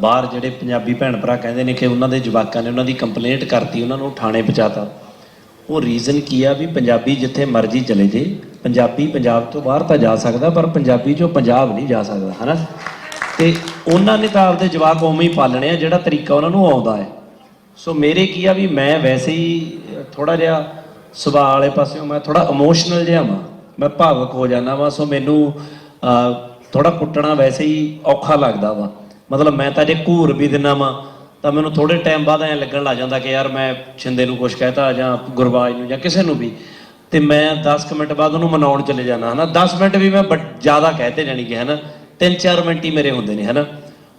ਬਾਹਰ ਜਿਹੜੇ ਪੰਜਾਬੀ ਭੈਣ ਭਰਾ ਕਹਿੰਦੇ ਨੇ ਕਿ ਉਹਨਾਂ ਦੇ ਜਵਾਕਾਂ ਨੇ ਉਹਨਾਂ ਦੀ ਕੰਪਲੇਂਟ ਕਰਤੀ, ਉਹਨਾਂ ਨੂੰ ਥਾਣੇ ਪਹੁੰਚਾਤਾ। ਉਹ ਰੀਜ਼ਨ ਕੀ ਆ ਵੀ ਪੰਜਾਬੀ ਜਿੱਥੇ ਮਰਜ਼ੀ ਚਲੇ ਜੇ ਪੰਜਾਬੀ ਪੰਜਾਬ ਤੋਂ ਬਾਹਰ ਤਾਂ ਜਾ ਸਕਦਾ, ਪਰ ਪੰਜਾਬੀ ਚੋਂ ਪੰਜਾਬ ਨਹੀਂ ਜਾ ਸਕਦਾ, ਹਨਾ? ਤੇ ਉਹਨਾਂ ਨੇ ਤਾਂ ਆਪਦੇ ਜਵਾਕ ਉਵੇਂ ਹੀ ਪਾਲਣੇ ਆ, ਜਿਹੜਾ ਤਰੀਕਾ ਉਹਨਾਂ ਨੂੰ ਆਉਂਦਾ ਹੈ। ਸੋ ਮੇਰੇ ਕੀ ਆ ਵੀ ਮੈਂ ਵੈਸੇ ਹੀ ਥੋੜਾ ਜਿਹਾ ਸੁਭਾਅ ਵਾਲੇ ਪਾਸਿਓਂ ਮੈਂ ਥੋੜਾ ਇਮੋਸ਼ਨਲ ਜਿਹਾ ਵਾਂ, ਮੈਂ ਭਾਵਕ ਹੋ ਜਾਂਦਾ ਵਾਂ, ਸੋ ਮੈਨੂੰ ਥੋੜਾ ਕੁੱਟਣਾ ਵੈਸੇ ਹੀ ਔਖਾ ਲੱਗਦਾ ਵਾ। ਮਤਲਬ ਮੈਂ ਤਾਂ ਜੇ ਘੂਰ ਵੀ ਦਿੰਨਾ ਵਾਂ, ਤਾਂ ਮੈਨੂੰ ਥੋੜੇ ਟਾਈਮ ਬਾਅਦ ਐਂ ਲੱਗਣ ਲੱਗ ਜਾਂਦਾ ਕਿ ਯਾਰ ਮੈਂ ਛਿੰਦੇ ਨੂੰ ਕੁਝ ਕਹਿਤਾ ਜਾਂ ਗੁਰਬਾਜ ਨੂੰ ਜਾਂ ਕਿਸੇ ਨੂੰ ਵੀ। ਤੇ ਮੈਂ 10 ਕੁ ਮਿੰਟ ਬਾਅਦ ਉਹਨੂੰ ਮਨਾਉਣ ਚਲੇ ਜਾਣਾ ਹਨਾ? 10 ਮਿੰਟ ਵੀ ਮੈਂ ਬਟ- ਜ਼ਿਆਦਾ ਕਹਤੇ ਜਾਣੀ ਕਿ, ਹਨਾ? 3-4 ਮਿੰਟ ਹੀ ਮੇਰੇ ਹੁੰਦੇ ਨੇ, ਹਨਾ?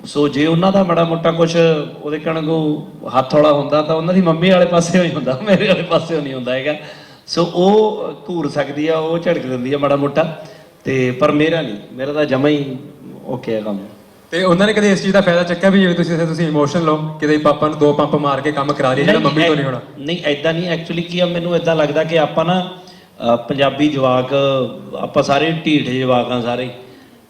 ਸੋ ਜੇ ਉਹਨਾਂ ਦਾ ਬੜਾ ਮੋਟਾ ਕੁਝ ਉਹਦੇ ਕਣਗੋ ਹੱਥ ਵਾਲਾ ਹੁੰਦਾ, ਤਾਂ ਉਹਨਾਂ ਦੀ ਮੰਮੀ ਵਾਲੇ ਪਾਸੇ ਹੀ ਹੁੰਦਾ, ਮੇਰੇ ਵਾਲੇ ਪਾਸੇ ਨਹੀਂ ਹੁੰਦਾ ਹੈਗਾ। ਸੋ ਉਹ ਘੂਰ ਸਕਦੀ ਆ, ਉਹ ਝੜਕ ਦਿੰਦੀ ਆ ਮਾੜਾ ਮੋਟਾ, ਤੇ ਪਰ ਮੇਰਾ ਨਹੀਂ, ਮੇਰਾ ਤਾਂ ਜਮਾ ਹੀ ਓਕੇ ਆ ਕੰਮ। ਤੇ ਉਹਨਾਂ ਨੇ ਕਦੇ ਇਸ ਚੀਜ਼ ਦਾ ਫਾਇਦਾ ਚੱਕਿਆ ਵੀ ਜਿਵੇਂ ਤੁਸੀਂ ਤੁਸੀਂ ਇਮੋਸ਼ਨ ਲਓ ਕਿਤੇ ਪਾਪਾ ਨੂੰ ਦੋ ਪੰਪ ਮਾਰ ਕੇ ਕੰਮ ਕਰਾ ਦਈਏ ਜਿਹੜਾ ਮੰਮੀ ਤੋਂ ਨਹੀਂ ਹੋਣਾ। ਨਹੀਂ ਐਦਾਂ ਨਹੀਂ ਐਕਚੁਅਲੀ ਕੀ ਆ ਮੈਨੂੰ ਐਦਾਂ ਲੱਗਦਾ ਕਿ ਆਪਾਂ ਨਾ ਅ, ਪੰਜਾਬੀ ਜਵਾਕ ਆਪਾਂ ਸਾਰੇ ਢੀਠ ਜਵਾਕ ਆ ਸਾਰੇ।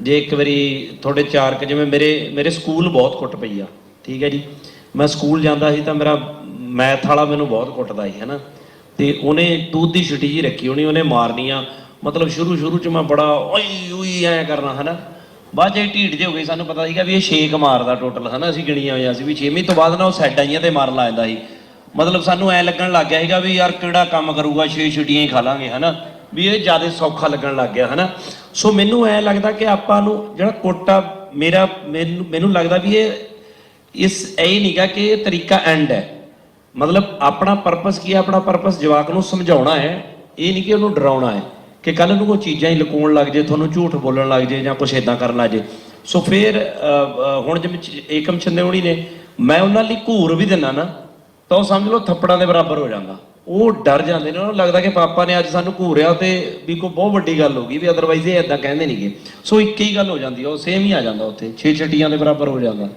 ਜੇ ਇੱਕ ਵਾਰੀ ਤੁਹਾਡੇ ਚਾਰ ਕੁ ਜਿਵੇਂ ਮੇਰੇ ਮੇਰੇ ਸਕੂਲ ਬਹੁਤ ਕੁੱਟ ਪਈ ਆ ਠੀਕ ਹੈ ਜੀ। ਮੈਂ ਸਕੂਲ ਜਾਂਦਾ ਸੀ ਤਾਂ ਮੇਰਾ ਮੈਥ ਵਾਲਾ ਮੈਨੂੰ ਬਹੁਤ ਕੁੱਟਦਾ ਸੀ ਹੈਨਾ। ਤੇ ਉਹਨੇ ਟੂਤ ਦੀ ਛੁੱਟੀ ਜੀ ਰੱਖੀ ਹੋਣੀ ਉਹਨੇ ਮਾਰਨੀ ਆ ਮਤਲਬ ਸ਼ੁਰੂ ਸ਼ੁਰੂ ਚ ਮੈਂ ਬੜਾ ਓਈ ਓਈ ਐ ਕਰਨਾ ਹਨਾ। ਬਾਅਦ ਜੇ ਢੀਠ ਜੇ ਹੋ ਗਏ, ਸਾਨੂੰ ਪਤਾ ਸੀਗਾ ਵੀ ਇਹ ਛੇਕ ਮਾਰਦਾ ਟੋਟਲ ਹਨਾ, ਅਸੀਂ ਗਿਣੀਆਂ ਹੋਈਆਂ ਸੀ ਵੀ 6ਵੀਂ ਤੋਂ ਬਾਅਦ ਨਾ ਉਹ ਸੈੱਡ ਆਈਆਂ ਤੇ ਮਾਰਨ ਲੱਗ ਜਾਂਦਾ ਸੀ। ਮਤਲਬ ਸਾਨੂੰ ਐ ਲੱਗਣ ਲੱਗ ਗਿਆ ਸੀਗਾ ਵੀ ਯਾਰ ਕਿਹੜਾ ਕੰਮ ਕਰੂਗਾ, ਛੇ ਛੁੱਟੀਆਂ ਹੀ ਖਾ ਲਾਂਗੇ, ਹਨਾ, ਵੀ ਇਹ ਜ਼ਿਆਦਾ ਸੌਖਾ ਲੱਗਣ ਲੱਗ ਗਿਆ, ਹਨਾ। ਸੋ ਮੈਨੂੰ ਐ ਲੱਗਦਾ ਕਿ ਆਪਾਂ ਨੂੰ ਜਿਹੜਾ ਕੋਟਾ ਮੇਰਾ, ਮੈਨੂੰ ਮੈਨੂੰ ਲੱਗਦਾ ਵੀ ਇਹ, ਇਸ ਇਹ ਨਹੀਂਗਾ ਕਿ ਇਹ ਤਰੀਕਾ ਐਂਡ ਹੈ। ਮਤਲਬ ਆਪਣਾ ਪਰਪਸ ਕੀ ਹੈ? ਆਪਣਾ ਪਰਪਸ ਜਵਾਕ ਨੂੰ ਸਮਝਾਉਣਾ ਹੈ। ਇਹ ਨਹੀਂ ਕਿ ਉਹਨੂੰ ਡਰਾਉਣਾ ਹੈ। ਕਿ ਕੱਲ ਨੂੰ ਕੋਈ ਚੀਜ਼ਾਂ ਹੀ ਲੁਕਾਉਣ ਲੱਗ ਜੇ, ਤੁਹਾਨੂੰ ਝੂਠ ਬੋਲਣ ਲੱਗ ਜੇ ਜਾਂ ਕੁਛ ਇਦਾਂ ਕਰਨ ਲੱਗ ਜੇ। ਸੋ ਫਿਰ ਹੁਣ ਜਿਵੇਂ ਚ- ਏਕਮ ਚੰਦੇਉਣੀ ਨੇ, ਮੈਂ ਉਹਨਾਂ ਲਈ ਘੂਰ ਵੀ ਦਿੰਨਾ ਨਾ, ਤਾਂ ਉਹ ਸਮਝ ਲਓ ਥੱਪੜਾਂ ਦੇ ਬਰਾਬਰ ਹੋ ਜਾਂਦਾ। ਉਹ ਡਰ ਜਾਂਦੇ ਨੇ, ਉਹਨਾਂ ਨੂੰ ਲੱਗਦਾ ਕਿ ਪਾਪਾ ਨੇ ਅੱਜ ਸਾਨੂੰ ਘੂਰਿਆ ਤੇ ਵੀ ਕੋਈ ਬਹੁਤ ਵੱਡੀ ਗੱਲ ਹੋ ਗਈ, ਵੀ ਅਦਰਵਾਈਜ਼ ਇਹ ਇਦਾਂ ਕਹਿੰਦੇ ਨਹੀਂਗੇ ਸੋ ਇੱਕ ਹੀ ਗੱਲ ਹੋ ਜਾਂਦੀ ਆ, ਉਹ ਸੇਮ ਹੀ ਆ ਜਾਂਦਾ ਉੱਥੇ, ਛੇ ਛਟੀਆਂ ਦੇ ਬਰਾਬਰ ਹੋ ਜਾਂਦਾ।